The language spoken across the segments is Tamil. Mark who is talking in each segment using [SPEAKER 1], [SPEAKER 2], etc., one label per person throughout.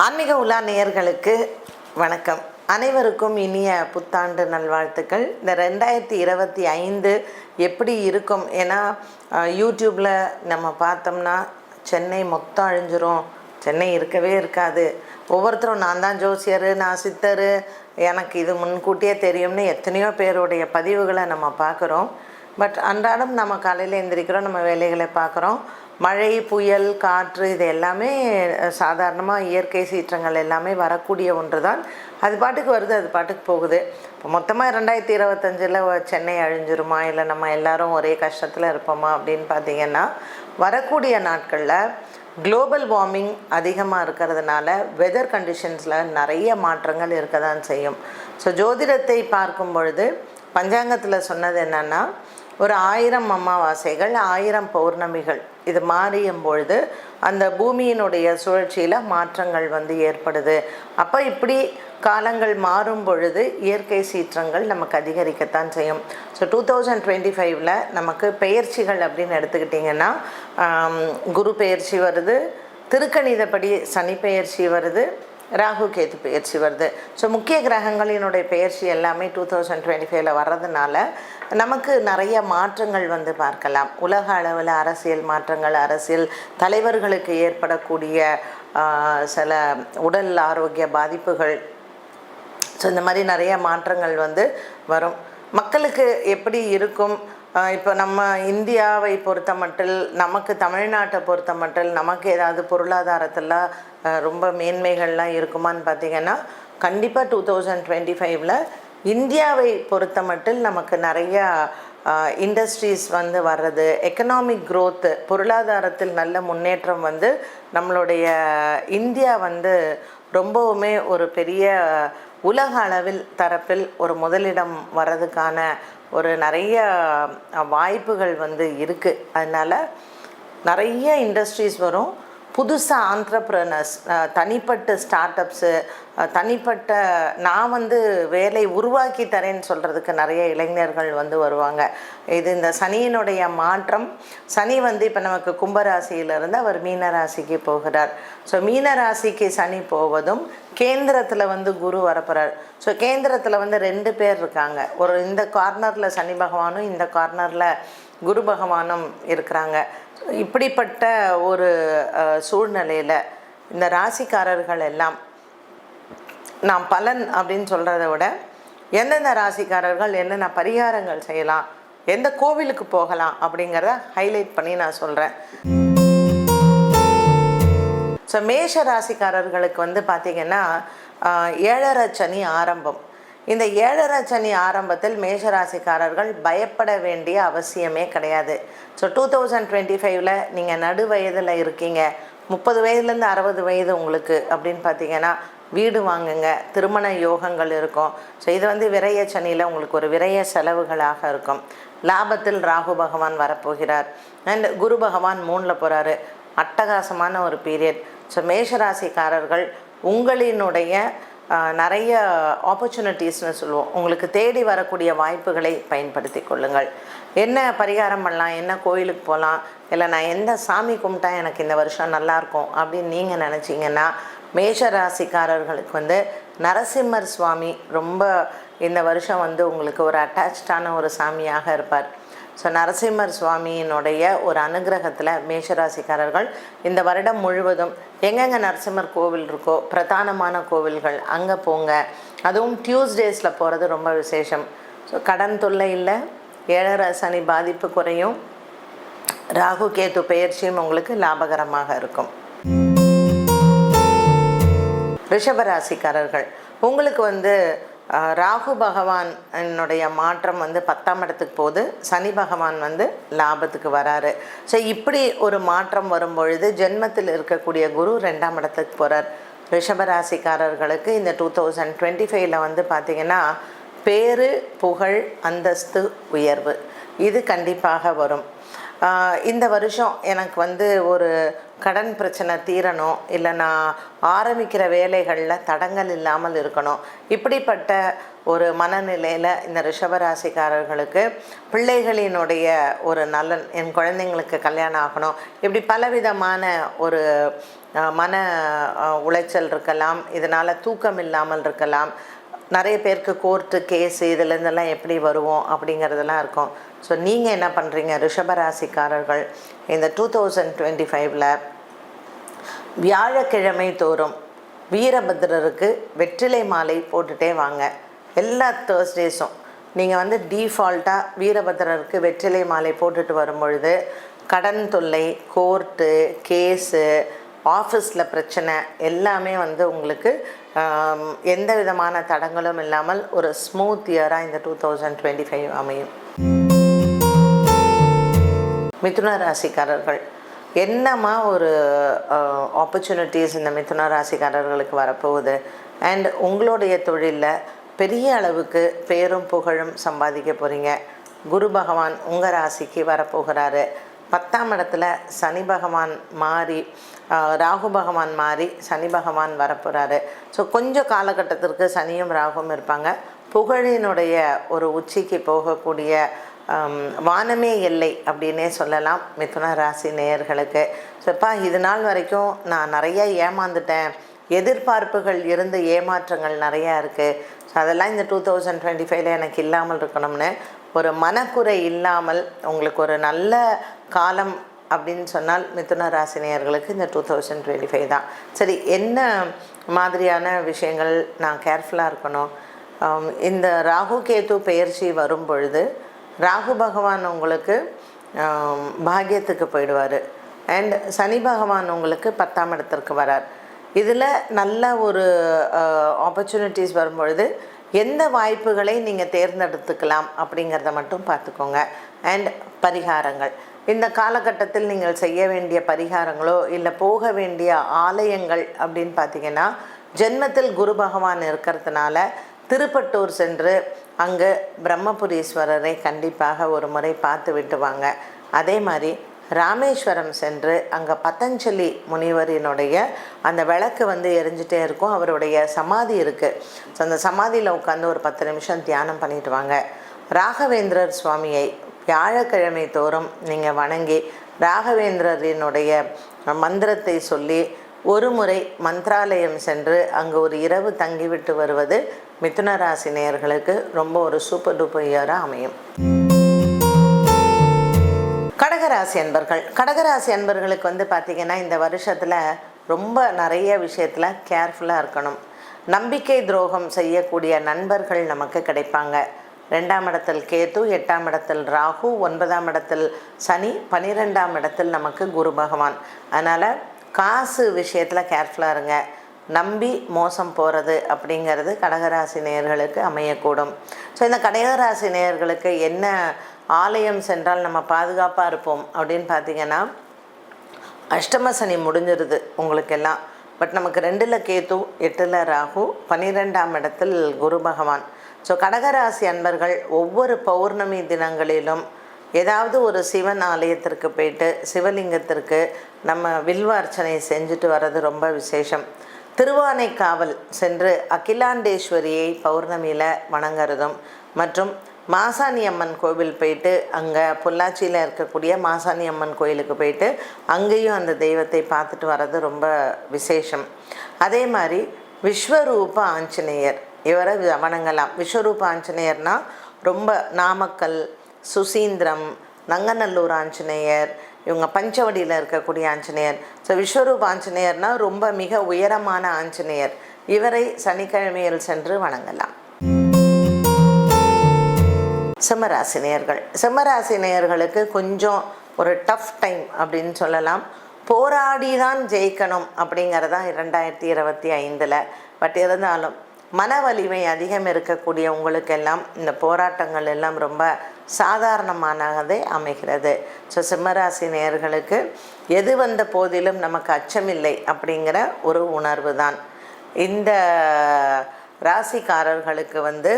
[SPEAKER 1] ஆன்மீக உலா நேயர்களுக்கு வணக்கம். அனைவருக்கும் இனிய புத்தாண்டு நல்வாழ்த்துக்கள். இந்த ரெண்டாயிரத்தி இருபத்தி ஐந்து எப்படி இருக்கும்? ஏன்னா யூடியூப்பில் நம்ம பார்த்தோம்னா சென்னை மொத்தம் அழிஞ்சிரும். சென்னை இருக்கவே இருக்காது. ஒவ்வொருத்தரும் நான் தான் ஜோசியர் நான் சித்தர். எனக்கு இது முன்கூட்டியே தெரியும்னு எத்தனையோ பேருடைய பதிவுகளை நம்ம பார்க்குறோம். பட் அன்றாடம் நம்ம காலையில் எந்திரிக்கிறோம் நம்ம வேலைகளை பார்க்குறோம். மழை புயல் காற்று இது எல்லாமே சாதாரணமாக இயற்கை சீற்றங்கள் எல்லாமே வரக்கூடிய ஒன்று தான் அது பாட்டுக்கு வருது அது பாட்டுக்கு போகுது. இப்போ மொத்தமாக ரெண்டாயிரத்தி இருபத்தஞ்சில் சென்னை அழிஞ்சிருமா? இல்லை நம்ம எல்லாரும் ஒரே கஷ்டத்தில் இருப்போமா? அப்படின்னு பார்த்தீங்கன்னா வரக்கூடிய நாட்களில் குளோபல் வார்மிங் அதிகமாக இருக்கிறதுனால வெதர் கண்டிஷன்ஸில் நிறைய மாற்றங்கள் இருக்க தான் செய்யும். ஸோ ஜோதிடத்தை பார்க்கும் பொழுது பஞ்சாங்கத்தில் சொன்னது என்னென்னா ஒரு ஆயிரம் அமாவாசைகள் ஆயிரம் பௌர்ணமிகள். இது மாறியும் பொழுது அந்த பூமியினுடைய சுழற்சியில் மாற்றங்கள் வந்து ஏற்படுது. அப்போ இப்படி காலங்கள் மாறும் பொழுது இயற்கை சீற்றங்கள் நமக்கு அதிகரிக்கத்தான் செய்யும். ஸோ டூ தௌசண்ட் டுவெண்ட்டி ஃபைவ்ல நமக்கு பெயர்ச்சிகள் அப்படின்னு எடுத்துக்கிட்டிங்கன்னா குரு பெயர்ச்சி வருது திருக்கணிதப்படி சனி பெயர்ச்சி வருது ராகு கேது பெயர்ச்சி வருது. ஸோ முக்கிய கிரகங்களினுடைய பெயர்ச்சி எல்லாமே டூ தௌசண்ட் டுவெண்ட்டி ஃபைவ்ல வர்றதுனால நமக்கு நிறைய மாற்றங்கள் வந்து பார்க்கலாம். உலக அளவில் அரசியல் மாற்றங்கள் அரசியல் தலைவர்களுக்கு ஏற்படக்கூடிய சில உடல் ஆரோக்கிய பாதிப்புகள். ஸோ இந்த மாதிரி நிறைய மாற்றங்கள் வந்து வரும். மக்களுக்கு எப்படி இருக்கும்? இப்போ நம்ம இந்தியாவை பொறுத்த மட்டில் நமக்கு தமிழ்நாட்டை பொறுத்த மட்டில் நமக்கு ஏதாவது பொருளாதாரத்தில் ரொம்ப மேன்மைகள்லாம் இருக்குமான்னு பார்த்தீங்கன்னா கண்டிப்பாக டூ தௌசண்ட் டுவெண்ட்டி ஃபைவ்ல இந்தியாவை பொறுத்த மட்டில் நமக்கு நிறையா இண்டஸ்ட்ரீஸ் வந்து வர்றது எக்கனாமிக் க்ரோத்து பொருளாதாரத்தில் நல்ல முன்னேற்றம் வந்து நம்மளுடைய இந்தியா வந்து ரொம்பவுமே ஒரு பெரிய உலக அளவில் தரப்பில் ஒரு முதலிடம் வர்றதுக்கான ஒரு நிறைய வாய்ப்புகள் வந்து இருக்குது அதனால் நிறைய இண்டஸ்ட்ரீஸ் வரும். புதுசாக ஆண்டர்ப்ரனர்ஸ் தனிப்பட்ட ஸ்டார்ட் அப்ஸு தனிப்பட்ட நான் வந்து வேலை உருவாக்கி தரேன்னு சொல்கிறதுக்கு நிறைய இளைஞர்கள் வந்து வருவாங்க. இது இந்த சனியினுடைய மாற்றம். சனி வந்து இப்போ நமக்கு கும்பராசியிலிருந்து அவர் மீனராசிக்கு போகிறார். ஸோ மீனராசிக்கு சனி போவதும் கேந்திரத்தில் வந்து குரு வரப்போகிறார் ஸோ கேந்திரத்தில் வந்து ரெண்டு பேர் இருக்காங்க. ஒரு இந்த கார்னரில் சனி பகவானும் இந்த கார்னரில் குரு பகவானும் இருக்கிறாங்க. இப்படிப்பட்ட ஒரு சூழ்நிலையில் இந்த ராசிக்காரர்கள் எல்லாம் நாம் பலன் அப்படின்னு சொல்கிறத விட எந்தெந்த ராசிக்காரர்கள் என்னென்ன பரிகாரங்கள் செய்யலாம் எந்த கோவிலுக்கு போகலாம் அப்படிங்கிறத ஹைலைட் பண்ணி நான் சொல்கிறேன் ஸோ மேஷ ராசிக்காரர்களுக்கு வந்து பார்த்திங்கன்னா ஏழரை சனி ஆரம்பம். இந்த ஏழரை சனி ஆரம்பத்தில் மேஷ ராசிக்காரர்கள் பயப்பட வேண்டிய அவசியமே கிடையாது. ஸோ டூ தௌசண்ட் டுவெண்ட்டி ஃபைவ்ல நீங்கள் நடு வயதில் இருக்கீங்க. முப்பது வயதுலேருந்து அறுபது வயது உங்களுக்கு அப்படின்னு பார்த்தீங்கன்னா வீடு வாங்குங்க திருமண யோகங்கள் இருக்கும். ஸோ இது வந்து விரைய சனியில் உங்களுக்கு ஒரு விரய செலவுகளாக இருக்கும். லாபத்தில் ராகு பகவான் வரப்போகிறார். அண்ட் குரு பகவான் மூணில் போகிறாரு அட்டகாசமான ஒரு பீரியட் ஸோ மேஷராசிக்காரர்கள் உங்களினுடைய நிறைய ஆப்பர்ச்சுனிட்டிஸ்னு சொல்லுவோம். உங்களுக்கு தேடி வரக்கூடிய வாய்ப்புகளை பயன்படுத்தி கொள்ளுங்கள். என்ன பரிகாரம் பண்ணலாம்? என்ன கோயிலுக்கு போகலாம்? இல்லை நான் எந்த சாமி கும்பிட்டா எனக்கு இந்த வருஷம் நல்லாயிருக்கும் அப்படின்னு நீங்கள் நினச்சிங்கன்னா மேஷ ராசிக்காரர்களுக்கு வந்து நரசிம்மர் சுவாமி ரொம்ப இந்த வருஷம் வந்து உங்களுக்கு ஒரு அட்டாச்சான ஒரு சாமியாக இருப்பார். ஸோ நரசிம்மர் சுவாமியினுடைய ஒரு அனுகிரகத்தில் மேஷராசிக்காரர்கள் இந்த வருடம் முழுவதும் எங்கெங்கே நரசிம்மர் கோவில் இருக்கோ பிரதானமான கோவில்கள் அங்கே போங்க. அதுவும் டியூஸ்டேஸில் போகிறது ரொம்ப விசேஷம். ஸோ கடன் தொல்லை இல்லை ஏழரை சனி பாதிப்பு குறையும். ராகு கேத்து பெயர்ச்சியும் உங்களுக்கு லாபகரமாக இருக்கும். ரிஷபராசிக்காரர்கள் உங்களுக்கு வந்து ராகு பகவான் என்னுடைய மாற்றம் வந்து பத்தாம் இடத்துக்கு போகுது. சனி பகவான் வந்து லாபத்துக்கு வராரு. ஸோ இப்படி ஒரு மாற்றம் வரும் பொழுது ஜென்மத்தில் இருக்கக்கூடிய குரு ரெண்டாம் இடத்துக்கு போகிறார் ரிஷபராசிக்காரர்களுக்கு இந்த டூ தௌசண்ட் டுவெண்ட்டி ஃபைவ்ல வந்து பார்த்திங்கன்னா பேரு புகழ் அந்தஸ்து உயர்வு. இது கண்டிப்பாக வரும். இந்த வருஷம் எனக்கு வந்து ஒரு கடன் பிரச்சனை தீரணும் இல்லை நான் ஆரம்பிக்கிற வேலைகளில் தடங்கள் இல்லாமல் இருக்கணும். இப்படிப்பட்ட ஒரு மனநிலையில் இந்த ரிஷபராசிக்காரர்களுக்கு பிள்ளைகளினுடைய ஒரு நலன் என் குழந்தைங்களுக்கு கல்யாணம் ஆகணும் இப்படி பலவிதமான ஒரு மன உளைச்சல் இருக்கலாம் இதனால் தூக்கம் இல்லாமல் இருக்கலாம் நிறைய பேருக்கு கோர்ட்டு கேஸு இதுலேருந்தெல்லாம் எப்படி வருவோம் அப்படிங்கிறதெல்லாம் இருக்கும். ஸோ நீங்கள் என்ன பண்ணுறீங்க ரிஷபராசிக்காரர்கள் இந்த டூ தௌசண்ட் டுவெண்ட்டி ஃபைவ்ல வியாழக்கிழமை தோறும் வீரபத்ரருக்கு வெற்றிலை மாலை போட்டுகிட்டே வாங்க. எல்லா தேர்ஸ்டேஸும் நீங்கள் வந்து டீஃபால்ட்டாக வீரபத்ரருக்கு வெற்றிலை மாலை போட்டுட்டு வரும்பொழுது கடன் தொல்லை கோர்ட்டு கேஸு ஆஃபீஸில் பிரச்சனை எல்லாமே வந்து உங்களுக்கு எந்த விதமான தடங்களும் இல்லாமல் ஒரு ஸ்மூத் இயராக இந்த டூ தௌசண்ட் டுவெண்ட்டி ஃபைவ் அமையும். மிதுன ராசிக்காரர்கள் என்னம்மா ஒரு ஆப்பர்ச்சுனிட்டிஸ் இந்த மிதுன ராசிக்காரர்களுக்கு வரப்போகுது? அண்ட் உங்களுடைய தொழிலில் பெரிய அளவுக்கு பேரும் புகழும் சம்பாதிக்க போகிறீங்க குரு பகவான் உங்கள் ராசிக்கு வரப்போகிறாரு. பத்தாம் இடத்துல சனி பகவான் மாறி ராகு பகவான் மாறி சனி பகவான் வரப்போகிறாரு ஸோ கொஞ்சம் காலகட்டத்திற்கு சனியும் ராகும் இருப்பாங்க. புகழினுடைய ஒரு உச்சிக்கு போகக்கூடிய வானமே எல்லை அப்படின்னே சொல்லலாம் மிதுன ராசி நேயர்களுக்கு. ஸோப்பா இது நாள் வரைக்கும் நான் நிறைய ஏமாந்துட்டேன். எதிர்பார்ப்புகள் இருந்து ஏமாற்றங்கள் நிறையா இருக்குது ஸோ அதெல்லாம் இந்த டூ தௌசண்ட் டுவெண்ட்டி ஃபைவ்ல எனக்கு இல்லாமல் இருக்கணும்னு ஒரு மனக்குறை இல்லாமல் உங்களுக்கு ஒரு நல்ல காலம் அப்படின்னு சொன்னால் மிதுன ராசினியர்களுக்கு இந்த டூ தௌசண்ட் டுவெண்ட்டி ஃபைவ் தான். சரி என்ன மாதிரியான விஷயங்கள் நான் கேர்ஃபுல்லாக இருக்கணும்? இந்த ராகு கேது பெயர்ச்சி வரும் பொழுது ராகு பகவான் உங்களுக்கு பாகியத்துக்கு போயிடுவார். அண்ட் சனி பகவான் உங்களுக்கு பத்தாம் இடத்திற்கு வரார். இதில் நல்ல ஒரு ஆப்பர்ச்சுனிட்டிஸ் வரும்பொழுது எந்த வாய்ப்புகளை நீங்கள் தேர்ந்தெடுத்துக்கலாம் அப்படிங்கிறத மட்டும் பார்த்துக்கோங்க. அண்ட் பரிகாரங்கள். இந்த காலகட்டத்தில் நீங்கள் செய்ய வேண்டிய பரிகாரங்களோ இல்லை போக வேண்டிய ஆலயங்கள் அப்படின்னு பார்த்தீங்கன்னா ஜென்மத்தில் குரு பகவான் இருக்கிறதுனால திருப்பட்டூர் சென்று அங்கு பிரம்மபுரீஸ்வரரை கண்டிப்பாக ஒரு முறை பார்த்து விட்டு வாங்க. அதே மாதிரி ராமேஸ்வரம் சென்று அங்கே பதஞ்சலி முனிவரினுடைய அந்த விளக்கு வந்து எரிஞ்சிட்டே இருக்கும். அவருடைய சமாதி இருக்குது ஸோ அந்த சமாதியில் உட்காந்து ஒரு பத்து நிமிஷம் தியானம் பண்ணிட்டு வாங்க. ராகவேந்திரர் சுவாமியை வியாழக்கிழமை தோறும் நீங்கள் வணங்கி ராகவேந்திரரினுடைய மந்திரத்தை சொல்லி ஒரு முறை மந்த்ராலயம் சென்று அங்கு ஒரு இரவு தங்கிவிட்டு வருவது மிதுன ராசி நேயர்களுக்கு ரொம்ப ஒரு சூப்பர் டூப்பர் இயராக அமையும். கடகராசி அன்பர்கள். கடகராசி அன்பர்களுக்கு வந்து பார்த்திங்கன்னா இந்த வருஷத்தில் ரொம்ப நிறைய விஷயத்தில் கேர்ஃபுல்லாக இருக்கணும். நம்பிக்கை துரோகம் செய்யக்கூடிய நண்பர்கள் நமக்கு கிடைப்பாங்க. ரெண்டாம் இடத்தில் கேது எட்டாம் இடத்தில் ராகு ஒன்பதாம் இடத்தில் சனி பன்னிரெண்டாம் இடத்தில் நமக்கு குரு பகவான். அதனால் காசு விஷயத்தில் கேர்ஃபுல்லாக இருங்க. நம்பி மோசம் போகிறது அப்படிங்கிறது கடகராசி நேயர்களுக்கு அமையக்கூடும். ஸோ இந்த கடகராசி நேயர்களுக்கு என்ன ஆலயம் சென்றால் நம்ம பாதுகாப்பாக இருப்போம் அப்படின்னு பார்த்தீங்கன்னா அஷ்டம சனி முடிஞ்சிருது உங்களுக்கெல்லாம். பட் நமக்கு ரெண்டில் கேத்து எட்டில் ராகு பன்னிரெண்டாம் இடத்தில் குரு பகவான். ஸோ கடகராசி அன்பர்கள் ஒவ்வொரு பௌர்ணமி தினங்களிலும் ஏதாவது ஒரு சிவன் ஆலயத்திற்கு போயிட்டு சிவலிங்கத்திற்கு நம்ம வில்வார்ச்சனை செஞ்சுட்டு வர்றது ரொம்ப விசேஷம். திருவானைக்காவல் சென்று அகிலாண்டேஸ்வரியை பௌர்ணமியில் வணங்குறதும் மற்றும் மாசாணி அம்மன் கோவில் போயிட்டு அங்கே பொள்ளாச்சியில் இருக்கக்கூடிய மாசாணி அம்மன் கோயிலுக்கு போயிட்டு அங்கேயும் அந்த தெய்வத்தை பார்த்துட்டு வர்றது ரொம்ப விசேஷம். அதே மாதிரி விஸ்வரூப ஆஞ்சநேயர் இவரை வணங்கலாம். விஸ்வரூப ஆஞ்சநேயர்னால் ரொம்ப நாமக்கல் சுசீந்திரம் நங்கநல்லூர் ஆஞ்சநேயர் இவங்க பஞ்சவடியில் இருக்கக்கூடிய ஆஞ்சநேயர். ஸோ விஸ்வரூப ஆஞ்சநேயர்னா ரொம்ப மிக உயரமான ஆஞ்சநேயர். இவரை சனிக்கிழமையில் சென்று வணங்கலாம். சிம்மராசினியர்கள். சிம்மராசினியர்களுக்கு கொஞ்சம் ஒரு டஃப் டைம் அப்படின்னு சொல்லலாம். போராடி தான் ஜெயிக்கணும் அப்படிங்கிறதான் இரண்டாயிரத்தி இருபத்தி ஐந்தில். பட் இருந்தாலும் மன வலிமை அதிகம் இருக்கக்கூடிய உங்களுக்கெல்லாம் இந்த போராட்டங்கள் எல்லாம் ரொம்ப சாதாரணமானதே அமைகிறது. ஸோ சிம்மராசி நேயர்களுக்கு எது வந்த போதிலும் நமக்கு அச்சமில்லை அப்படிங்கிற ஒரு உணர்வு தான் இந்த ராசிக்காரர்களுக்கு வந்து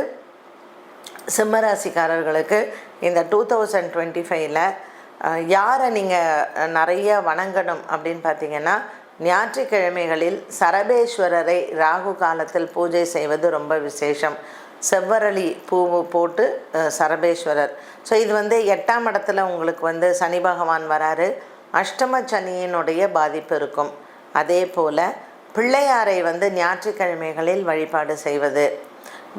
[SPEAKER 1] சிம்மராசிக்காரர்களுக்கு இந்த டூ தௌசண்ட் டுவெண்ட்டி ஃபைவ்ல யாரை நீங்கள் நிறைய வணங்கணும் அப்படின்னு பார்த்தீங்கன்னா ஞாயிற்றுக்கிழமைகளில் சரபேஸ்வரரை ராகு காலத்தில் பூஜை செய்வது ரொம்ப விசேஷம். செவ்வரளி பூவு போட்டு சரபேஸ்வரர். ஸோ இது வந்து எட்டாம் இடத்துல உங்களுக்கு வந்து சனி பகவான் வராரு. அஷ்டம சனியினுடைய பாதிப்பு இருக்கும். அதே போல் பிள்ளையாரை வந்து ஞாயிற்றுக்கிழமைகளில் வழிபாடு செய்வது.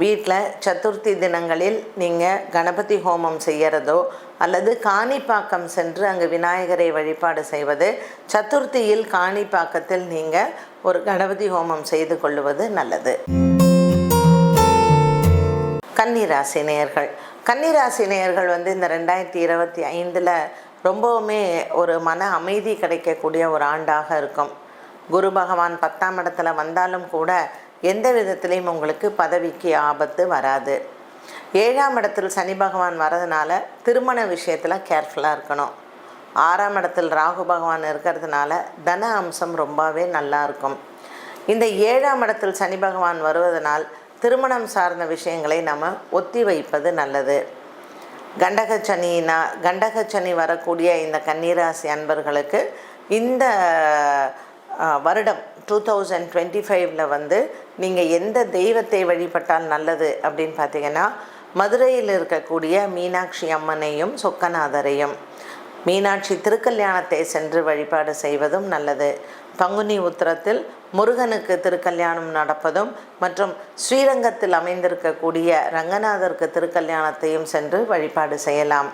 [SPEAKER 1] வீட்டில் சதுர்த்தி தினங்களில் நீங்கள் கணபதி ஹோமம் செய்கிறதோ அல்லது காணிப்பாக்கம் சென்று அங்கு விநாயகரை வழிபாடு செய்வது சதுர்த்தியில் காணிப்பாக்கத்தில் நீங்கள் ஒரு கணபதி ஹோமம் செய்து கொள்வது நல்லது. கன்னிராசி நேயர்கள். கன்னிராசி நேயர்கள் வந்து இந்த ரெண்டாயிரத்தி இருபத்தி ஐந்தில் ரொம்பவுமே ஒரு மன அமைதி கிடைக்கக்கூடிய ஒரு ஆண்டாக இருக்கும். குரு பகவான் பத்தாம் இடத்துல வந்தாலும் கூட எந்த விதத்திலையும் உங்களுக்கு பதவிக்கு ஆபத்து வராது. ஏழாம் இடத்தில் சனி பகவான் வரதுனால திருமண விஷயத்தில் கேர்ஃபுல்லாக இருக்கணும். ஆறாம் இடத்தில் ராகு பகவான் இருக்கிறதுனால தன அம்சம் ரொம்பவே நல்லா இருக்கும். இந்த ஏழாம் இடத்தில் சனி பகவான் வருவதனால் திருமணம் சார்ந்த விஷயங்களை நம்ம ஒத்தி வைப்பது நல்லது. கண்டகச்சனினா கண்டகச்சனி வரக்கூடிய இந்த கன்னிராசி அன்பர்களுக்கு இந்த வருடம் டூ தௌசண்ட் டுவெண்ட்டி ஃபைவ்ல வந்து நீங்கள் எந்த தெய்வத்தை வழிபட்டால் நல்லது அப்படின்னு பார்த்தீங்கன்னா மதுரையில் இருக்கக்கூடிய மீனாட்சி அம்மனையும் சொக்கநாதரையும் மீனாட்சி திருக்கல்யாணத்தை சென்று வழிபாடு செய்வதும் நல்லது. பங்குனி உத்திரத்தில் முருகனுக்கு திருக்கல்யாணம் நடப்பதும் மற்றும் ஸ்ரீரங்கத்தில் அமைந்திருக்கக்கூடிய ரங்கநாதருக்கு திருக்கல்யாணத்தையும் சென்று வழிபாடு செய்யலாம்.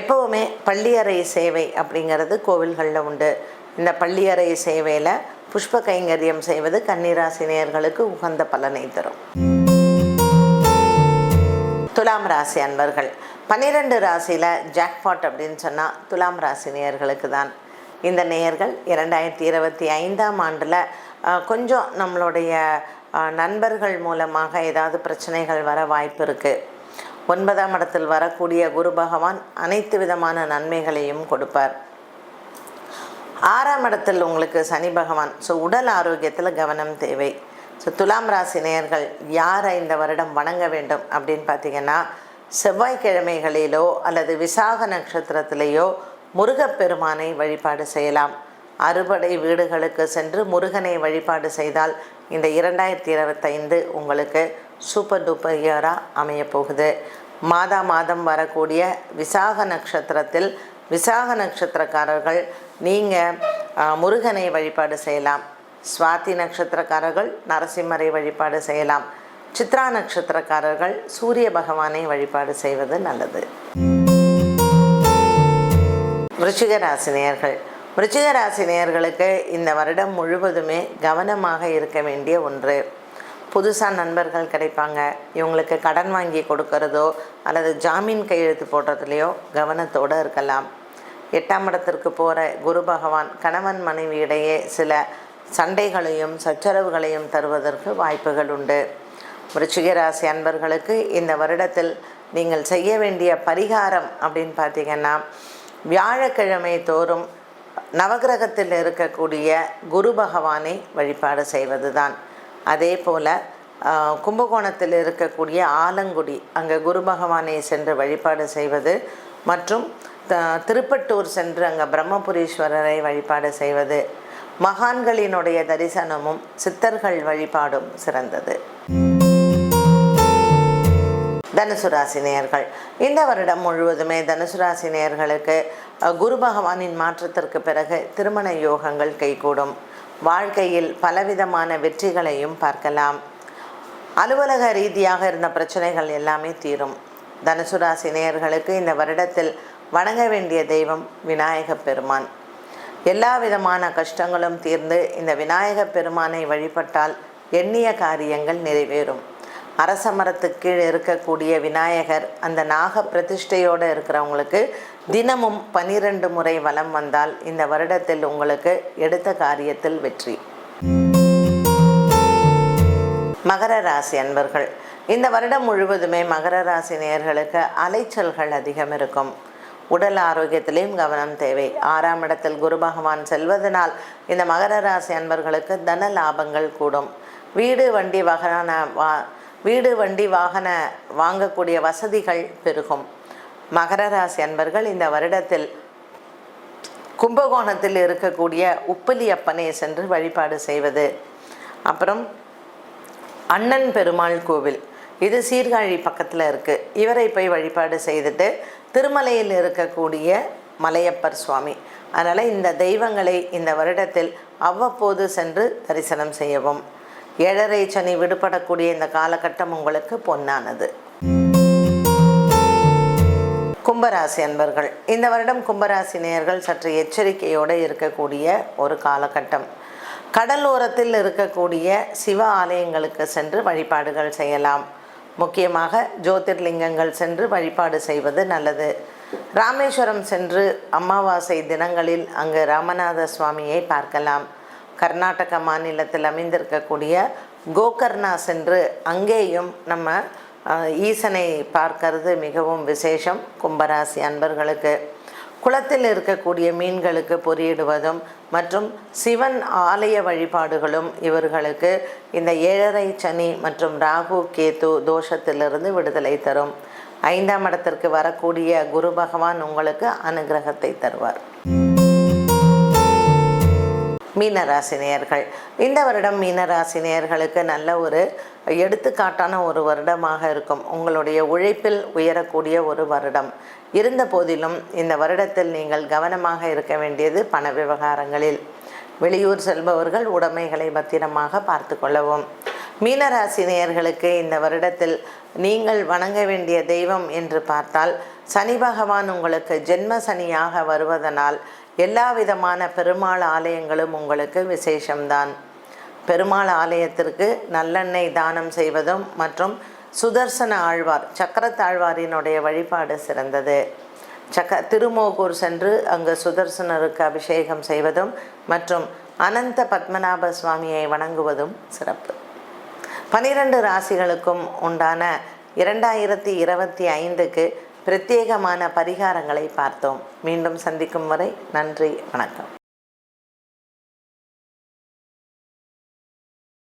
[SPEAKER 1] எப்போவுமே பள்ளியறை சேவை அப்படிங்கிறது கோவில்களில் உண்டு. இந்த பள்ளியறை சேவையில் புஷ்ப கைங்கரியம் செய்வது கன்னிராசினியர்களுக்கு உகந்த பலனை தரும். துலாம் ராசி அன்பர்கள் பன்னிரெண்டு ராசியில் ஜாக்பாட் அப்படின்னு சொன்னால் துலாம் ராசி நேயர்களுக்கு தான். இந்த நேயர்கள் இரண்டாயிரத்தி இருபத்தி ஐந்தாம் ஆண்டில் கொஞ்சம் நம்மளுடைய நண்பர்கள் மூலமாக ஏதாவது பிரச்சனைகள் வர வாய்ப்பு இருக்குது ஒன்பதாம் இடத்தில் வரக்கூடிய குரு பகவான் அனைத்து விதமான நன்மைகளையும் கொடுப்பார். ஆறாம் இடத்தில் உங்களுக்கு சனி பகவான். ஸோ உடல் ஆரோக்கியத்தில் கவனம் தேவை. ஸோ துலாம் ராசி நேயர்கள் யாரை இந்த வருடம் வணங்க வேண்டும் அப்படின்னு பார்த்தீங்கன்னா செவ்வாய்க்கிழமைகளிலோ அல்லது விசாக நட்சத்திரத்திலேயோ முருகப்பெருமானை வழிபாடு செய்யலாம். அறுபடை வீடுகளுக்கு சென்று முருகனை வழிபாடு செய்தால் இந்த இரண்டாயிரத்தி இருபத்தைந்து உங்களுக்கு சூப்பர் டூப்பர் இயராக அமையப் போகுது. மாதா மாதம் வரக்கூடிய விசாக நட்சத்திரத்தில் விசாக நட்சத்திரக்காரர்கள் நீங்கள் முருகனை வழிபாடு செய்யலாம். சுவாதி நட்சத்திரக்காரர்கள் நரசிம்மரை வழிபாடு செய்யலாம். சித்ரா நட்சத்திரக்காரர்கள் சூரிய பகவானை வழிபாடு செய்வது நல்லது. விருச்சிக ராசினியர்கள் விருச்சிக ராசினியர்களுக்கு இந்த வருடம் முழுவதுமே கவனமாக இருக்க வேண்டிய ஒன்று. புதுசாக நண்பர்கள் கிடைப்பாங்க. இவங்களுக்கு கடன் வாங்கி கொடுக்கறதோ அல்லது ஜாமீன் கையெழுத்து போடுறதுலையோ கவனத்தோடு இருக்கலாம். எட்டாம் இடத்திற்கு போகிற குரு பகவான் கணவன் மனைவி இடையே சில சண்டைகளையும் சச்சரவுகளையும் தருவதற்கு வாய்ப்புகள் உண்டு. விருச்சிக ராசி அன்பர்களுக்கு இந்த வருடத்தில் நீங்கள் செய்ய வேண்டிய பரிகாரம் அப்படின்னு பார்த்தீங்கன்னா வியாழக்கிழமை தோறும் நவகிரகத்தில் இருக்கக்கூடிய குரு பகவானை வழிபாடு செய்வது தான் அதே போல் கும்பகோணத்தில் இருக்கக்கூடிய ஆலங்குடி அங்கே குரு பகவானை சென்று வழிபாடு செய்வது மற்றும் த திருப்பட்டூர் சென்று அங்கே பிரம்மபுரீஸ்வரரை வழிபாடு செய்வது மகான்களினுடைய தரிசனமும் சித்தர்கள் வழிபாடும் சிறந்தது. தனுசு ராசி நேயர்கள் இந்த வருடம் முழுவதுமே தனுசு ராசி நேயர்களுக்கு குரு பகவானின் மாற்றத்திற்கு பிறகு திருமண யோகங்கள் கைகூடும். வாழ்க்கையில் பலவிதமான வெற்றிகளையும் பார்க்கலாம். அலுவலக ரீதியாக இருந்த பிரச்சனைகள் எல்லாமே தீரும். தனுசு ராசி நேயர்களுக்கு இந்த வருடத்தில் வணங்க வேண்டிய தெய்வம் விநாயகப் பெருமான். எல்லா விதமான கஷ்டங்களும் தீர்ந்து இந்த விநாயகப் பெருமானை வழிபட்டால் எண்ணிய காரியங்கள் நிறைவேறும். அரச மரத்துக்கு கீழே இருக்கக்கூடிய விநாயகர் அந்த நாக பிரதிஷ்டையோடு இருக்கிறவங்களுக்கு தினமும் பனிரெண்டு முறை வலம் வந்தால் இந்த வருடத்தில் உங்களுக்கு எடுத்த காரியத்தில் வெற்றி. மகர ராசி அன்பர்கள் இந்த வருடம் முழுவதுமே மகர ராசி நேர்களுக்கு அலைச்சல்கள் அதிகம் இருக்கும். உடல் ஆரோக்கியத்திலையும் கவனம் தேவை. ஆறாம் இடத்தில் குரு பகவான் செல்வதனால் இந்த மகர ராசி அன்பர்களுக்கு தன லாபங்கள் கூடும். வீடு வண்டி வாகன வா வீடு வண்டி வாகன வாங்கக்கூடிய வசதிகள் பெருகும். மகர ராசி அன்பர்கள் இந்த வருடத்தில் கும்பகோணத்தில் இருக்கக்கூடிய உப்பலி அப்பனை சென்று வழிபாடு செய்வது. அப்புறம் அண்ணன் பெருமாள் கோவில். இது சீர்காழி பக்கத்தில் இருக்குது இவரை போய் வழிபாடு செய்துட்டு திருமலையில் இருக்கக்கூடிய மலையப்பர் சுவாமி. அதனால் இந்த தெய்வங்களை இந்த வருடத்தில் அவ்வப்போது சென்று தரிசனம் செய்யவும். ஏழரை சனி விடுபடக்கூடிய இந்த காலகட்டம் உங்களுக்கு பொன்னானது. கும்பராசி அன்பர்கள் இந்த வருடம் கும்பராசி நேயர்கள் சற்று எச்சரிக்கையோடு இருக்கக்கூடிய ஒரு காலகட்டம். கடலோரத்தில் இருக்கக்கூடிய சிவ ஆலயங்களுக்கு சென்று வழிபாடுகள் செய்யலாம். முக்கியமாக ஜோதிர்லிங்கங்கள் சென்று வழிபாடு செய்வது நல்லது. ராமேஸ்வரம் சென்று அமாவாசை தினங்களில் அங்கு ராமநாத சுவாமியை பார்க்கலாம். கர்நாடக மாநிலத்தில் அமைந்திருக்கக்கூடிய கோகர்ணா சென்று அங்கேயும் நம்ம ஈசனை பார்க்கறது மிகவும் விசேஷம். கும்பராசி அன்பர்களுக்கு. குளத்தில் இருக்கக்கூடிய மீன்களுக்கு பொறியிடுவதும் மற்றும் சிவன் ஆலய வழிபாடுகளும் இவர்களுக்கு இந்த ஏழரை சனி மற்றும் ராகு கேது தோஷத்திலிருந்து விடுதலை தரும். ஐந்தாம் இடத்திற்கு வரக்கூடிய குரு பகவான் உங்களுக்கு அனுகிரகத்தை தருவார். மீனராசினியர்கள். இந்த வருடம் மீனராசினியர்களுக்கு நல்ல ஒரு எடுத்துக்காட்டான ஒரு வருடமாக இருக்கும். உங்களுடைய உழைப்பில் உயரக்கூடிய ஒரு வருடம். இருந்த போதிலும் இந்த வருடத்தில் நீங்கள் கவனமாக இருக்க வேண்டியது பண விவகாரங்களில். வெளியூர் செல்பவர்கள் உடைமைகளை பத்திரமாக பார்த்து கொள்ளவும். மீனராசி நேயர்களுக்கு இந்த வருடத்தில் நீங்கள் வணங்க வேண்டிய தெய்வம் என்று பார்த்தால் சனி பகவான் உங்களுக்கு ஜென்ம சனியாக வருவதனால் எல்லா விதமான பெருமாள் ஆலயங்களும் உங்களுக்கு விசேஷம்தான். பெருமாள் ஆலயத்திற்கு நல்லெண்ணெய் தானம் செய்வதும் மற்றும் சுதர்சன ஆழ்வார் சக்கரத்தாழ்வாரினுடைய வழிபாடு சிறந்தது. சக்க திருமோகூர் சென்று அங்கு சுதர்சனருக்கு அபிஷேகம் செய்வதும் மற்றும் அனந்த பத்மநாப சுவாமியை வணங்குவதும் சிறப்பு. பனிரெண்டு ராசிகளுக்கும் உண்டான இரண்டாயிரத்தி இருபத்தி ஐந்துக்கு பிரத்யேகமான பரிகாரங்களை பார்த்தோம். மீண்டும் சந்திக்கும் வரை நன்றி வணக்கம்.